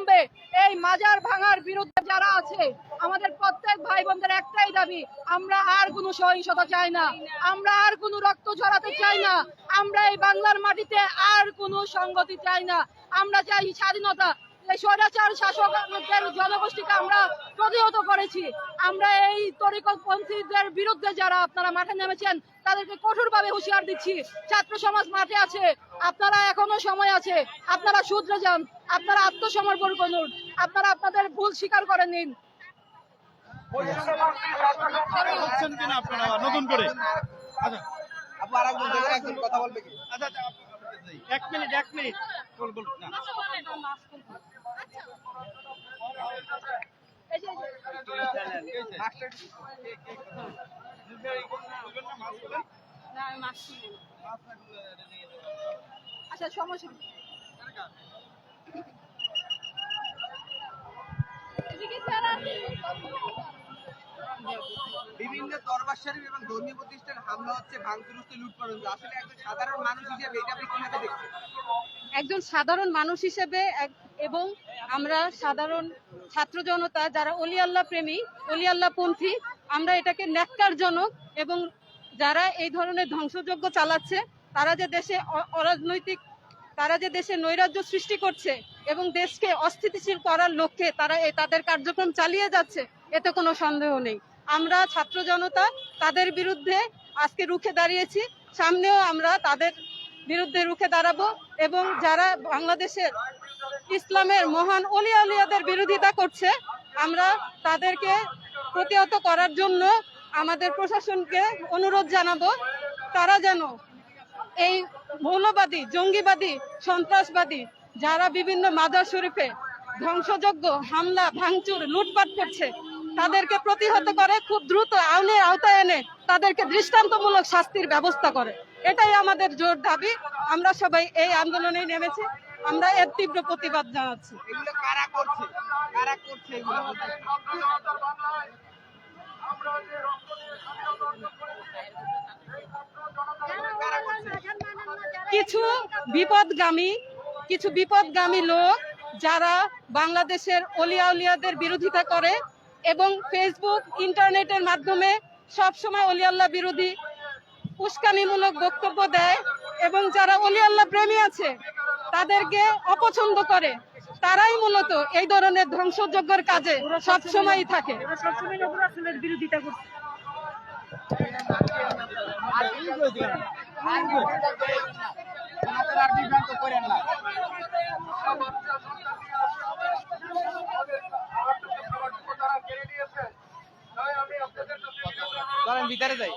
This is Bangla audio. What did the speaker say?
অবিলম্বে এই মাজার ভাঙার বিরুদ্ধে যারা আছে, আমাদের প্রত্যেক ভাই বোনদের একটাই দাবি, আমরা আর কোনো সহিংসতা চাই না, আমরা আর কোনো রক্ত ঝরাতে চাই না, আমরা এই বাংলার মাটিতে আর কোনো সংগতি চাই না, আমরা চাই স্বাধীনতা। শাসকদের জনগোষ্ঠীকে আমরা প্রতিহত করেছি। আমরা এই তরিকপন্থীদের বিরুদ্ধে যারা আপনারা মাঠে নেমেছেন, তাদেরকে কঠোরভাবে হুঁশিয়ার দিচ্ছি। ছাত্র সমাজ মাঠে আছে, আপনারা এখনও সময় আছে, আপনারা শুধরে যান। আপনারা আত্মসমর্পণ করুন। আপনারা আপনাদের ভুল স্বীকার করে নিন। নতুন করে আচ্ছা কথা বলবে কি? আচ্ছা আচ্ছা, এক মিনিট এক মিনিট। বল বল না। আচ্ছা সমস্যা বিভিন্ন দরবার শরীফ এবং ধর্মীয় প্রতিষ্ঠান হামলা হচ্ছে, ভাঙচুর হচ্ছে, লুটপাট আসলে একজন সাধারণ মানুষ হিসেবে এটা আপনি কীভাবে দেখছেন? একজন সাধারণ মানুষ হিসেবে এবং আমরা সাধারণ ছাত্র জনতা, যারা অলি আল্লাহ প্রেমী, অলি আল্লাহ পন্থী, আমরা এটাকে ন্যাক্কারজনক এবং যারা এই ধরনের ধ্বংসযজ্ঞ চালাচ্ছে, তারা যে দেশে অরাজনৈতিক, তারা যে দেশে নৈরাজ্য সৃষ্টি করছে এবং দেশকে অস্থিতিশীল করার লক্ষ্যে তারা তাদের কার্যক্রম চালিয়ে যাচ্ছে, এতে কোনো সন্দেহ নেই। আমরা ছাত্র জনতা তাদের বিরুদ্ধে আজকে রুখে দাঁড়িয়েছি। সামনেও আমরা তাদের বিরুদ্ধে রুখে দাঁড়াবো এবং যারা বাংলাদেশের ইসলামের মহান অলি আলিয়াদের বিরোধিতা করছে, আমরা তাদেরকে প্রতিহত করার জন্য আমাদের প্রশাসনকে অনুরোধ জানাব, তারা যেন এই মৌলবাদী, জঙ্গিবাদী, সন্ত্রাসবাদী, যারা বিভিন্ন মাদার শরীফে ধ্বংসযজ্ঞ হামলা, ভাঙচুর, লুটপাট করছে তাদেরকে প্রতিহত করে খুব দ্রুত আইনের আওতায় এনে তাদেরকে দৃষ্টান্তমূলক শাস্তির ব্যবস্থা করে। এটাই আমাদের জোর দাবি। আমরা সবাই এই আন্দোলনে নেমেছি। আমরা এর তীব্র প্রতিবাদ জানাচ্ছি। কিছু বিপদগামী কিছু বিপদগামী লোক যারা বাংলাদেশের অলিয়া উলিয়াদের বিরোধিতা করে এবং ফেসবুক ইন্টারনেটের মাধ্যমে সবসময় অলিয়াল্লাহ বিরোধী উস্কানিমূলক বক্তব্য দেয় এবং যারা অলিয়াল্লাহ প্রেমী আছে তাদেরকে অপছন্দ করে। তারাই মূলত এই ধরনের ধ্বংসযজ্ঞের কাজে সবসময়ই থাকে। আপনারা আর বিভ্রান্ত করেন না চলেন ভিতরে যাই।